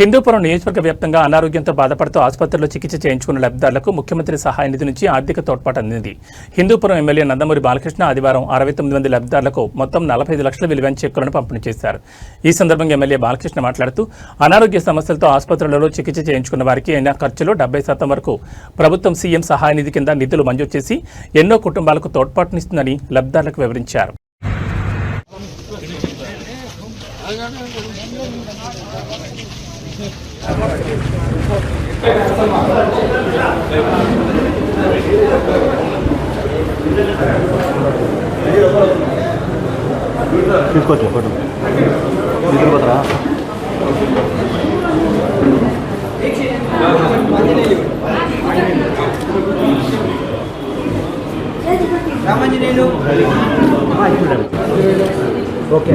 హిందూపురం నియోజకవర్గ వ్యాప్తంగా అనారోగ్యంతో బాధపడుతూ ఆసుపత్రిలో చికిత్స చేయించుకున్న లబ్ధిదారులకు ముఖ్యమంత్రి సహాయ నిధి నుంచి ఆర్థిక తోడ్పాటు అందింది. హిందూపురం ఎమ్మెల్యే నందమూరి బాలకృష్ణ ఆదివారం అరవై తొమ్మిది మంది లబ్ధిదారులకు మొత్తం నలభై ఐదు లక్షల విలువైన చెక్కులను పంపిణీ చేశారు. ఈ సందర్భంగా ఎమ్మెల్యే బాలకృష్ణ మాట్లాడుతూ అనారోగ్య సమస్యలతో ఆసుపత్రులలో చికిత్స చేయించుకున్న వారికి అయిన ఖర్చులో డెబ్బై శాతం వరకు ప్రభుత్వం సీఎం సహాయ నిధి కింద నిధులు మంజూరు చేసి ఎన్నో కుటుంబాలకు తోడ్పాటునిస్తుందని లబ్ధిదారులకు వివరించారు. తీసుకోవచ్చు ఫోటో. తీసుకుపోతారా రామంజనేయులు. ఓకే.